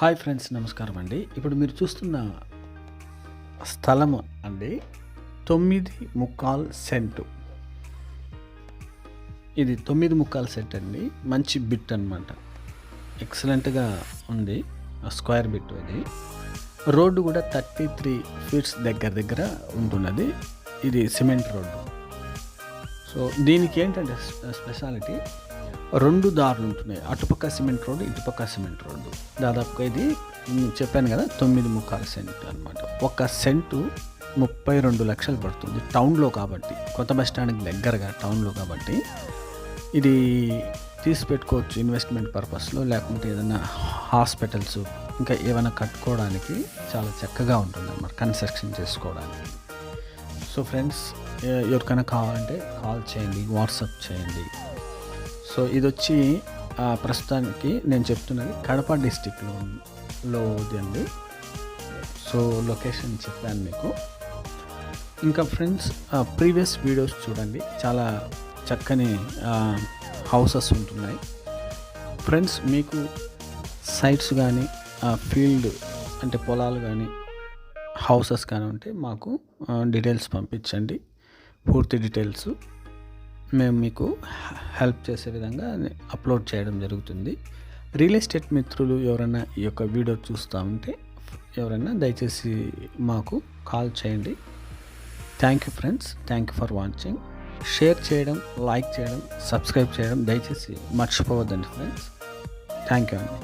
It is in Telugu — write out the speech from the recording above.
హాయ్ ఫ్రెండ్స్ నమస్కారం అండి. ఇప్పుడు మీరు చూస్తున్న స్థలము అండి తొమ్మిది ముక్కాల్ సెంటు. ఇది తొమ్మిది ముక్కాల్ సెంట్ అండి మంచి బిట్ అనమాట ఎక్సలెంట్గా ఉంది స్క్వేర్ బిట్ అది. రోడ్డు కూడా థర్టీ త్రీ ఫీట్స్ దగ్గర దగ్గర ఉంటున్నది ఇది సిమెంట్ రోడ్డు. సో దీనికి ఏంటంటే స్పెషాలిటీ రెండు దారులు ఉంటున్నాయి. అటుపక్క సిమెంట్ రోడ్డు ఇటుపక్క సిమెంట్ రోడ్డు. దాదాపుగా ఇది చెప్పాను కదా తొమ్మిది ముక్కాల సెంట్ అనమాట ఒక సెంటు ముప్పై రెండు లక్షలు పడుతుంది టౌన్లో కాబట్టి. కొత్త బస్ స్టాండ్కి దగ్గరగా టౌన్లో కాబట్టి. ఇది తీసి పెట్టుకోవచ్చు ఇన్వెస్ట్మెంట్ పర్పస్లో లేకుంటే ఏదైనా హాస్పిటల్స్ ఇంకా ఏమైనా కట్టుకోవడానికి చాలా చక్కగా ఉంటుంది అన్నమాట కన్స్ట్రక్షన్ చేసుకోవడానికి. సో ఫ్రెండ్స్ ఎవరికైనా కావాలంటే కాల్ చేయండి వాట్సాప్ చేయండి. సో ఇది వచ్చి ప్రస్తుతానికి నేను చెప్తున్నది కడప డిస్టిక్లో లోది అండి. సో లొకేషన్ చెప్పాను మీకు. ఇంకా ఫ్రెండ్స్ ప్రీవియస్ వీడియోస్ చూడండి. చాలా చక్కని హౌసెస్ ఉంటున్నాయి. ఫ్రెండ్స్ మీకు సైట్స్ కానీ ఫీల్డ్ అంటే పొలాలు కానీ హౌసెస్ కానీ ఉంటే మాకు డీటెయిల్స్ పంపించండి. పూర్తి డీటెయిల్స్. మేము మీకు హెల్ప్ చేసే విధంగా అప్లోడ్ చేయడం జరుగుతుంది. రియల్ ఎస్టేట్ మిత్రులు ఎవరైనా ఈ యొక్క వీడియో చూస్తూ ఉంటే ఎవరైనా దయచేసి మాకు కాల్ చేయండి. Thank you friends thank you for watching share చేయడం లైక్ చేయడం సబ్స్క్రైబ్ చేయడం దయచేసి మర్చిపోవద్దండి ఫ్రెండ్స్ థ్యాంక్ యూ అండి.